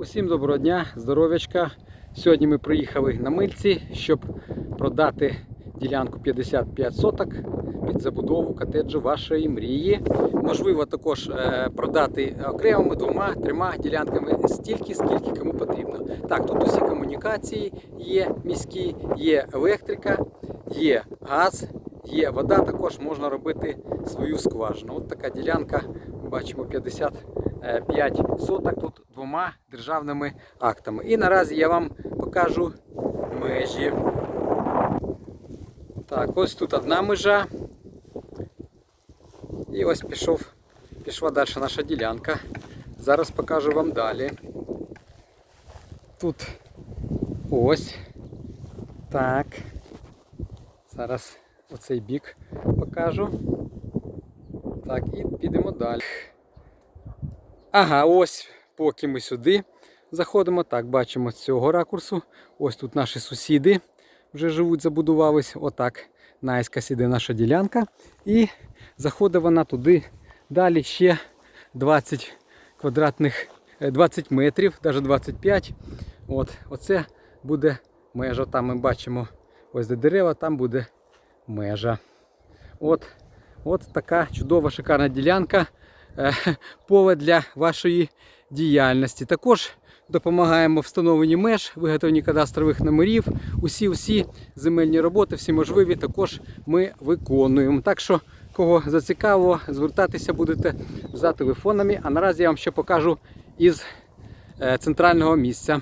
Усім доброго дня, здоров'ячка. Сьогодні ми приїхали на мильці, щоб продати ділянку 55 соток під забудову котеджу вашої мрії. Можливо, також е, продати окремими двома, трьома ділянками стільки, скільки кому потрібно. Так, тут усі комунікації є міські, є електрика, є газ, є вода. Також можна робити свою скважину. От така ділянка, бачимо 55 соток тут двома державними актами. І наразі я вам покажу межі. Так, ось тут одна межа. І ось пішов, пішла далі наша ділянка. Зараз покажу вам далі. Тут ось. Так. Зараз оцей бік покажу. Так, і підемо далі. Ага, ось поки ми сюди заходимо. Так, бачимо з цього ракурсу. Ось тут наші сусіди вже живуть, забудувались. Отак. Наїскась іде наша ділянка. І заходить вона туди далі ще 20 квадратних, е, 20 метрів, навіть 25. От, оце буде межа. Там ми бачимо ось де дерева, там буде межа. От, от така чудова, шикарна ділянка. Е, Поле для вашої діяльності. Також допомагаємо встановленні меж, виготовленні кадастрових номерів. Усі усі земельні роботи, всі можливі, також ми виконуємо. Так що, кого зацікавило, звертатися будете за телефонами. А наразі я вам ще покажу із е, центрального місця.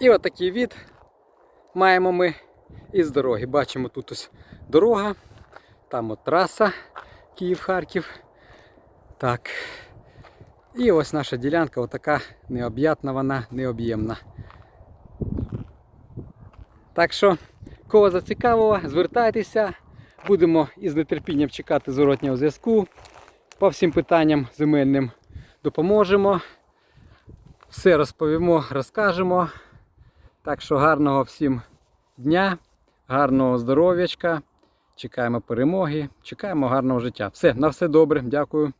І отакий від маємо ми із дороги. Бачимо тут ось дорога, там от траса Київ-Харків. Так. І ось наша ділянка, отака необ'ятна вона, необ'ємна. Так що, кого зацікавило, звертайтеся. Будемо із нетерпінням чекати зворотнього зв'язку. По всім питанням земельним допоможемо. Все розповімо, розкажемо. Так що гарного всім дня, гарного здоров'ячка. Чекаємо перемоги, чекаємо гарного життя. Все, на все добре, дякую.